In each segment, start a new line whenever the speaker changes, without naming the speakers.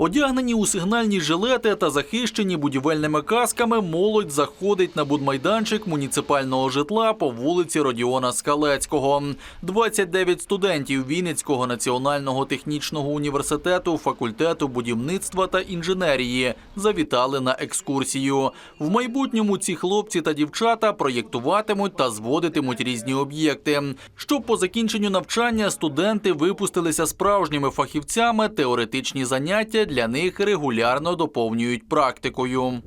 Одягнені у сигнальні жилети та захищені будівельними касками, молодь заходить на будмайданчик муніципального житла по вулиці Родіона Скалецького. 29 студентів Вінницького національного технічного університету факультету будівництва та інженерії завітали на екскурсію. В майбутньому ці хлопці та дівчата проєктуватимуть та зводитимуть різні об'єкти. Щоб по закінченню навчання студенти випустилися справжніми фахівцями, теоретичні заняття для них регулярно доповнюють практикою.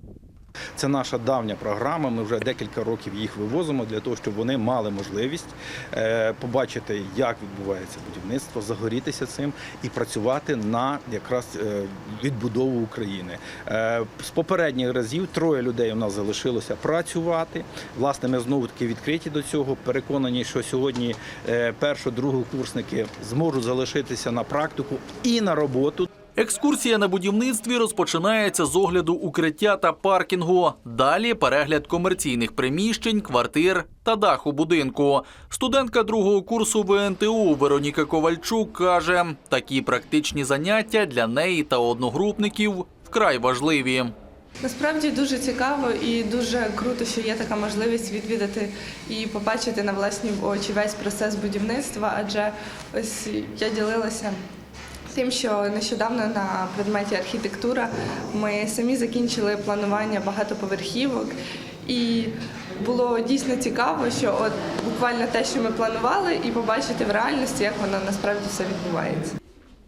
Це наша давня програма. Ми вже декілька років їх вивозимо для того, щоб вони мали можливість е, побачити, як відбувається будівництво, загорітися цим і працювати на якраз е, відбудову України. Е, З попередніх разів троє людей у нас залишилося працювати. Власне, ми знову таки відкриті до цього. Переконані, що сьогодні е, першо, другокурсники зможуть залишитися на практику і на роботу.
Екскурсія на будівництві розпочинається з огляду укриття та паркінгу. Далі перегляд комерційних приміщень, квартир та даху будинку. Студентка другого курсу ВНТУ Вероніка Ковальчук каже, такі практичні заняття для неї та одногрупників вкрай важливі.
Насправді дуже цікаво і дуже круто, що є така можливість відвідати і побачити на власні очі весь процес будівництва. Адже ось я ділилася тим, що нещодавно на предметі архітектура ми самі закінчили планування багатоповерхівок. І було дійсно цікаво, що от буквально те, що ми планували, і побачити в реальності, як воно насправді все відбувається.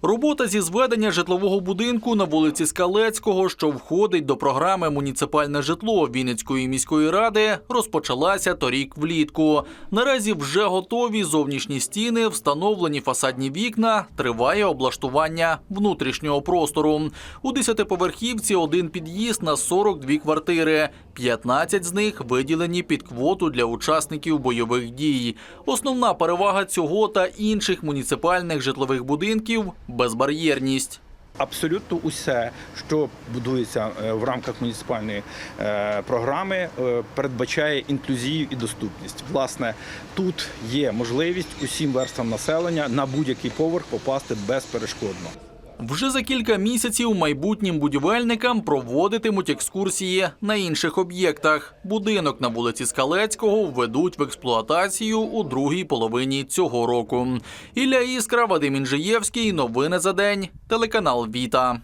Робота зі зведення житлового будинку на вулиці Скалецького, що входить до програми Муніципальне житло Вінницької міської ради, розпочалася торік влітку. Наразі вже готові зовнішні стіни, встановлені фасадні вікна, триває облаштування внутрішнього простору. У десятиповерхівці один під'їзд на 42 квартири. 15 з них виділені під квоту для учасників бойових дій. Основна перевага цього та інших муніципальних житлових будинків безбар'єрність.
Абсолютно усе, що будується е, в рамках муніципальної е, програми, е, передбачає інклюзію і доступність. Власне, тут є можливість усім верствам населення на будь-який поверх попасти безперешкодно.
Вже за кілька місяців майбутнім будівельникам проводитимуть екскурсії на інших об'єктах. Будинок на вулиці Скалецького введуть в експлуатацію у другій половині цього року. Ілля Іскра, Вадим Інжиєвський. Новини за день. Телеканал Віта.